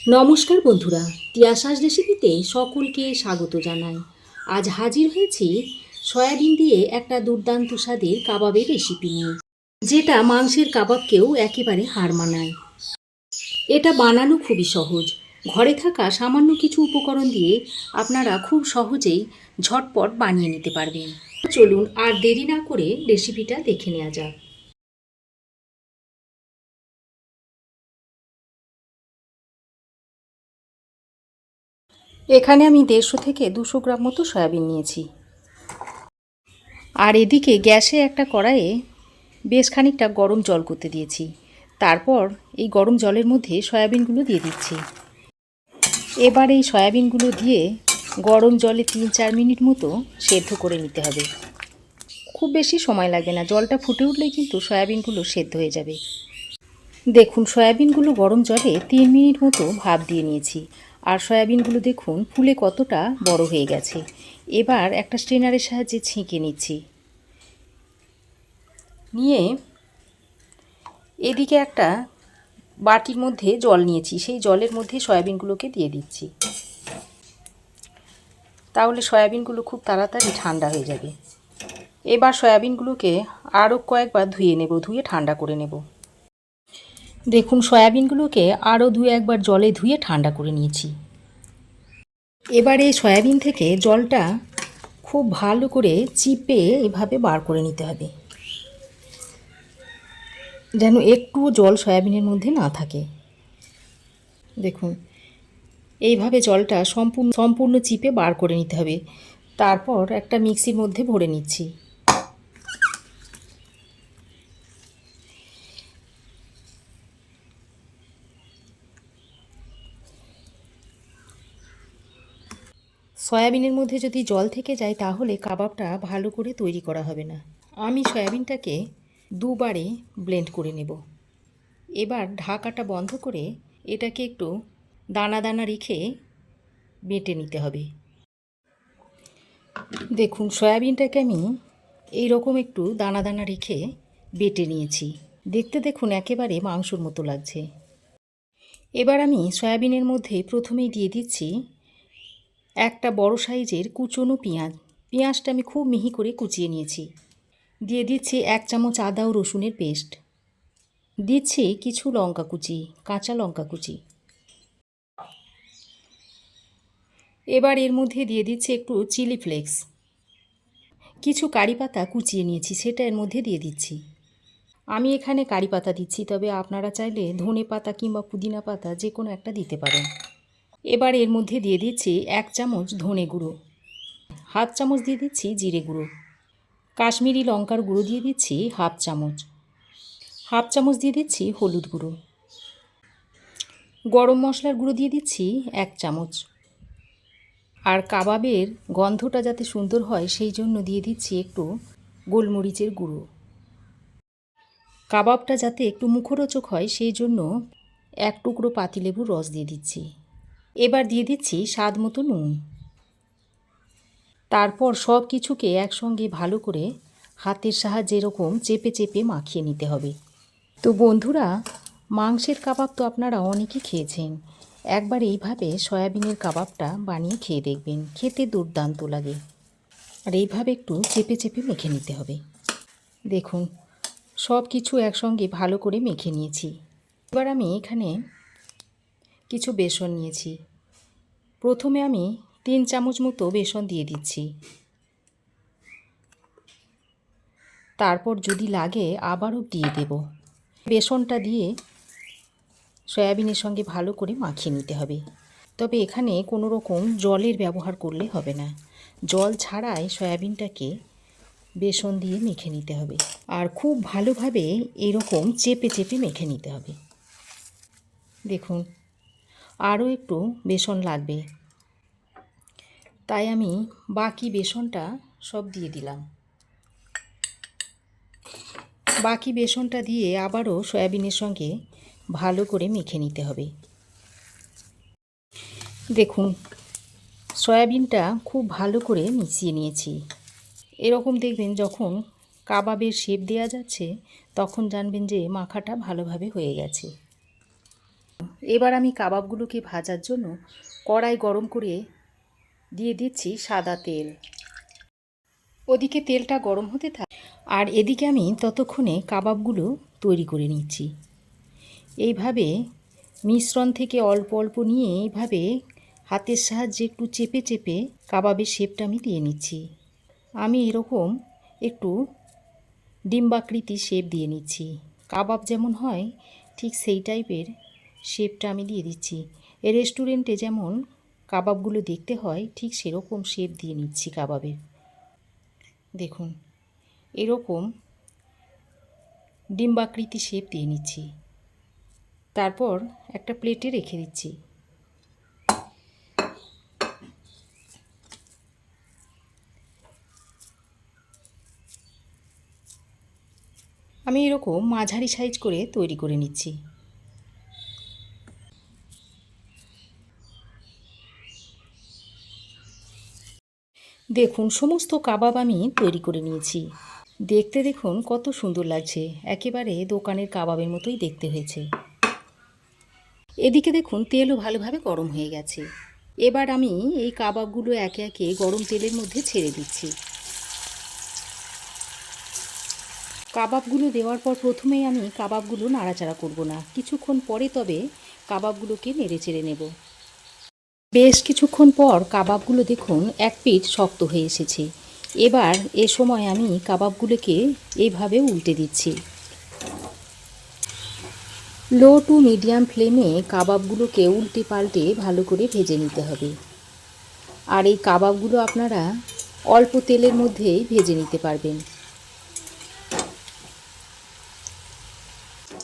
নমস্কার বন্ধুরা তিয়াশাস রেসিপিতে সকলকে স্বাগত জানাই। আজ হাজির হয়েছি সয়াবিন দিয়ে একটা দুর্দান্ত স্বাদের কাবাবের রেসিপি নিয়ে, যেটা মাংসের কাবাবকেও একেবারে হার মানায়। এটা বানানো খুবই সহজ। ঘরে থাকা সামান্য কিছু উপকরণ দিয়ে আপনারা খুব সহজেই ঝটপট বানিয়ে নিতে পারবেন। চলুন আর দেরি না করে রেসিপিটা দেখে নেওয়া যাক। এখানে আমি দেড়শো থেকে দুশো গ্রাম মতো সয়াবিন নিয়েছি। আর এদিকে গ্যাসে একটা কড়াইয়ে বেশ খানিকটা গরম জল করতে দিয়েছি। তারপর এই গরম জলের মধ্যে সয়াবিনগুলো দিয়ে দিচ্ছি। এবার এই সয়াবিনগুলো দিয়ে গরম জলে তিন চার মিনিট মতো সেদ্ধ করে নিতে হবে। খুব বেশি সময় লাগবে না, জলটা ফুটে উঠলেই কিন্তু সয়াবিনগুলো সেদ্ধ হয়ে যাবে। দেখুন, সয়াবিনগুলো গরম জলে তিন মিনিট মতো ভাপ দিয়ে নিয়েছি। আর সয়াবিনগুলো দেখুন, ফুলে কতটা বড় হয়ে গেছে। এবার একটা স্ট্রেনারের সাহায্যে ছেঁকে নিচ্ছি। নিয়ে এদিকে একটা বাটির মধ্যে জল নিয়েছি, সেই জলের মধ্যে সয়াবিনগুলোকে দিয়ে দিচ্ছি। তাহলে সয়াবিনগুলো খুব তাড়াতাড়ি ঠান্ডা হয়ে যাবে। এবার সয়াবিনগুলোকে আরও কয়েকবার ধুয়ে নেব, ধুয়ে ঠান্ডা করে নেব। দেখুন সয়াবিনগুলোকে আরও দু একবার জলে ধুয়ে ঠান্ডা করে নিয়েছি। এবার এই সয়াবিন থেকে জলটা খুব ভালো করে চিপে এভাবে বার করে নিতে হবে। যেন একটু জল সয়াবিনের মধ্যে না থাকে। দেখুন, এইভাবে জলটা সম্পূর্ণ সম্পূর্ণ চিপে বার করে নিতে হবে। তারপর একটা মিক্সির মধ্যে ভরে নিচ্ছি। সয়াবিনের মধ্যে যদি জল থেকে যায় তাহলে কাবাবটা ভালো করে তৈরি করা হবে না। আমি সয়াবিনটাকে দুবারে ব্লেন্ড করে নেব। এবার ঢাকাটা বন্ধ করে এটাকে একটু দানা দানা রেখে বেটে নিতে হবে। দেখুন, সয়াবিনটাকে আমি এই রকম একটু দানা দানা রেখে বেটে নিয়েছি। দেখতে দেখুন, একেবারে মাংসর মতো লাগছে। এবার আমি সয়াবিনের মধ্যে প্রথমেই দিয়ে দিচ্ছি একটা বড় সাইজের কুচনো পেঁয়াজ। পেঁয়াজটা আমি খুব মিহি করে কুচিয়ে নিয়েছি। দিয়ে দিচ্ছি এক চামচ আদা ও রসুনের পেস্ট। দিচ্ছি কিছু লঙ্কা কুচি, কাঁচা লঙ্কা কুচি। এবার এর মধ্যে দিয়ে দিচ্ছি একটু চিলি ফ্লেক্স। কিছু কারি পাতা কুচিয়ে নিয়েছি, সেটা এর মধ্যে দিয়ে দিচ্ছি। আমি এখানে কারি পাতা দিচ্ছি, তবে আপনারা চাইলে ধনে পাতা কিংবা পুদিনা পাতা যে কোনো একটা দিতে পারেন। এবার এর মধ্যে দিয়ে দিচ্ছি এক চামচ ধনে গুঁড়ো, হাফ চামচ দিয়ে দিচ্ছি জিরে গুঁড়ো, কাশ্মীরি লঙ্কার গুঁড়ো দিয়ে দিচ্ছি হাফ চামচ হাফ চামচ দিয়ে দিচ্ছি হলুদ গুঁড়ো, গরম মশলার গুঁড়ো দিয়ে দিচ্ছি এক চামচ, আর কাবাবের গন্ধটা যাতে সুন্দর হয় সেই জন্য দিয়ে দিচ্ছি একটু গোলমরিচের গুঁড়ো। কাবাবটা যাতে একটু মুখরোচক হয় সেই জন্য এক টুকরো পাতিলেবুর রস দিয়ে দিচ্ছি। এবার দিয়ে দিচ্ছি স্বাদ মতো নুন। তারপর সব কিছুকে একসঙ্গে ভালো করে হাতের সাহায্যে এরকম চেপে চেপে মাখিয়ে নিতে হবে। তো বন্ধুরা, মাংসের কাবাব তো আপনারা অনেকে খেয়েছেন। একবার এইভাবে সয়াবিনের কাবাবটা বানিয়ে খেয়ে দেখবেন, খেতে দুর্দান্ত লাগে। আর এইভাবে একটু চেপে চেপে মেখে নিতে হবে। দেখুন, সব কিছু একসঙ্গে ভালো করে মেখে নিয়েছি। এবার আমি এখানে কিছু বেসন নিয়েছি। প্রথমে আমি তিন চামচ মতো বেসন দিয়ে দিচ্ছি। তারপর যদি লাগে আবারও দিয়ে দেব। বেসনটা দিয়ে সয়াবিনের সঙ্গে ভালো করে মাখিয়ে নিতে হবে। তবে এখানে কোনো রকম জলের ব্যবহার করলে হবে না। জল ছাড়াই সয়াবিনটাকে বেসন দিয়ে মেখে নিতে হবে। আর খুব ভালোভাবে এরকম চেপে চেপে মেখে নিতে হবে। দেখুন, আরও একটু বেসন লাগবে। তাই আমি বাকি বেসনটা সব দিয়ে দিলাম। বাকি বেসনটা দিয়ে আবারও সয়াবিনের সঙ্গে ভালো করে মেখে নিতে হবে। দেখুন, সয়াবিনটা খুব ভালো করে মিশিয়ে নিয়েছি। এরকম দেখবেন যখন কাবাবের শেপ দেওয়া যাচ্ছে, তখন জানবেন যে মাখাটা ভালোভাবে হয়ে গেছে। এবার আমি কাবাবগুলোকে ভাজার জন্য কড়াই গরম করে দিয়ে দিচ্ছি সাদা তেল। ওদিকে তেলটা গরম হতে থাকে। আর এদিকে আমি ততক্ষণে কাবাবগুলো তৈরি করে নিচ্ছি। এইভাবে মিশ্রণ থেকে অল্প অল্প নিয়ে এইভাবে হাতের সাহায্যে একটু চেপে চেপে কাবাবের শেপটা আমি দিয়ে নিচ্ছি। আমি এরকম একটু ডিম্বাকৃতি শেপ দিয়ে নিচ্ছি। কাবাব যেমন হয়, ঠিক সেই টাইপের শেপটা আমি দিয়ে দিচ্ছি। রেস্টুরেন্টে যেমন কাবাবগুলো দেখতে হয়, ঠিক সেরকম শেপ দিয়ে নিচ্ছি কাবাবের দেখুন, এরকম ডিম্বাকৃতি শেপ দিয়ে নিচ্ছি। তারপর একটা প্লেটে রেখে দিচ্ছি। আমি এরকম মাঝারি সাইজ করে তৈরি করে নিচ্ছি। দেখুন, সমস্ত কাবাব আমি তৈরি করে নিয়েছি। দেখতে দেখুন, কত সুন্দর লাগছে। একেবারে দোকানের কাবাবের মতোই দেখতে হয়েছে। এদিকে দেখুন, তেলও ভালোভাবে গরম হয়ে গেছে। এবার আমি এই কাবাবগুলো একে একে গরম তেলের মধ্যে ছেড়ে দিচ্ছি। কাবাবগুলো দেওয়ার পর প্রথমেই আমি কাবাবগুলো নাড়াচাড়া করব না। কিছুক্ষণ পরে তবে কাবাবগুলোকে নেড়ে চেড়ে নেব। বেশ কিছুক্ষণ পর কাবাবগুলো দেখুন এক পিঠ শক্ত হয়ে এসেছে। এবার এ সময় আমি কাবাবগুলোকে এইভাবে উল্টে দিচ্ছি। লো টু মিডিয়াম ফ্লেমে কাবাবগুলোকে উল্টে পাল্টে ভালো করে ভেজে নিতে হবে। আর এই কাবাবগুলো আপনারা অল্প তেলের মধ্যেই ভেজে নিতে পারবেন।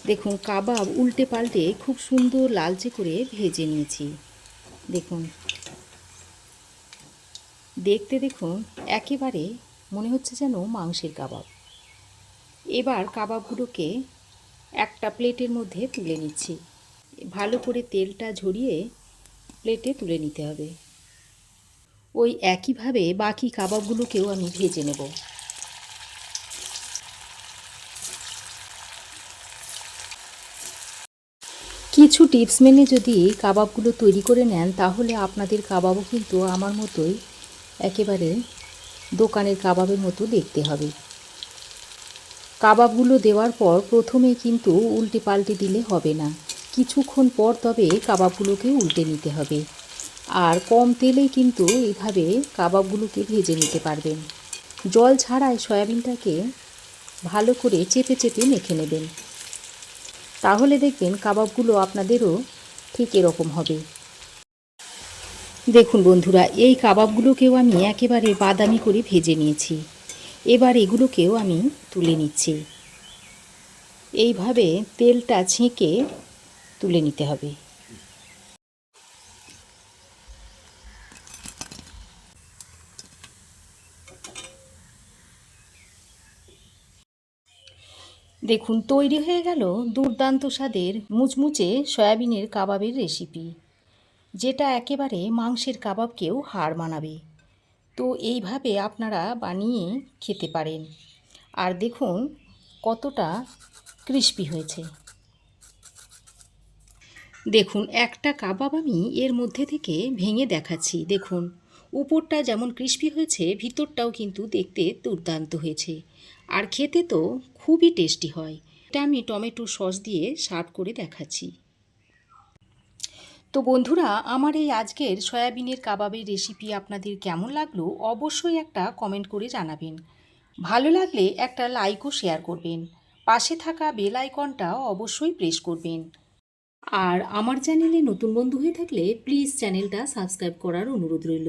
দেখুন, কাবাব উল্টে পাল্টে খুব সুন্দর লালচে করে ভেজে নিয়েছি। দেখুন। দেখতে দেখুন, একেবারে মনে হচ্ছে যেন মাংসের কাবাব। এবার কাবাবগুলোকে একটা প্লেটের মধ্যে তুলে নিচ্ছি। ভালো করে তেলটা ঝরিয়ে প্লেটে তুলে নিতে হবে। ওই একইভাবে বাকি কাবাবগুলোকেও আমি ভেজে নেব। কিছু টিপস মেনে যদি কাবাবগুলো তৈরি করে নেন, তাহলে আপনাদের কাবাবও কিন্তু আমার মতোই একেবারে দোকানের কাবাবের মতো দেখতে হবে। কাবাবগুলো দেওয়ার পর প্রথমে কিন্তু উল্টে পাল্টে দিলে হবে না। কিছুক্ষণ পর তবে কাবাবগুলোকে উল্টে নিতে হবে। আর কম তেলে কিন্তু এইভাবে কাবাবগুলোকে ভেজে নিতে পারবেন। জল ছাড়াই সয়াবিনটাকে ভালো করে চেপে চেপে মেখে নেবেন। তাহলে দেখবেন কাবাবগুলো আপনাদেরও ঠিক এরকম হবে। দেখুন বন্ধুরা, এই কাবাবগুলোকেও আমি একেবারে বাদামি করে ভেজে নিয়েছি। এবার এগুলোকেও আমি তুলে নিচ্ছি। এইভাবে তেলটা ছেঁকে তুলে নিতে হবে। দেখুন, তৈরি হয়ে গেল দুর্দান্ত স্বাদের মুচমুচে সয়াবিনের কাবাবের রেসিপি, যেটা একেবারে মাংসের কাবাবকেও হার মানাবে। তো এইভাবে আপনারা বানিয়ে খেতে পারেন। আর দেখুন, কতটা ক্রিস্পি হয়েছে। দেখুন, একটা কাবাব আমি এর মধ্যে থেকে ভেঙে দেখাচ্ছি। দেখুন উপরটা যেমন ক্রিস্পি হয়েছে, ভিতরটাও কিন্তু দেখতে দুর্দান্ত হয়েছে। আর খেতে তো খুবই টেস্টি হয়। এটা আমি টমেটো সস দিয়ে সার্ভ করে দেখাচ্ছি। তো বন্ধুরা, আমার এই আজকের সয়াবিনের কাবাবের রেসিপি আপনাদের কেমন লাগল অবশ্যই একটা কমেন্ট করে জানাবেন। ভালো লাগলে একটা লাইকও শেয়ার করবেন। পাশে থাকা বেল আইকনটা অবশ্যই প্রেস করবেন। আর আমার চ্যানেলে নতুন বন্ধু হয়ে থাকলে প্লিজ চ্যানেলটা সাবস্ক্রাইব করার অনুরোধ রইল।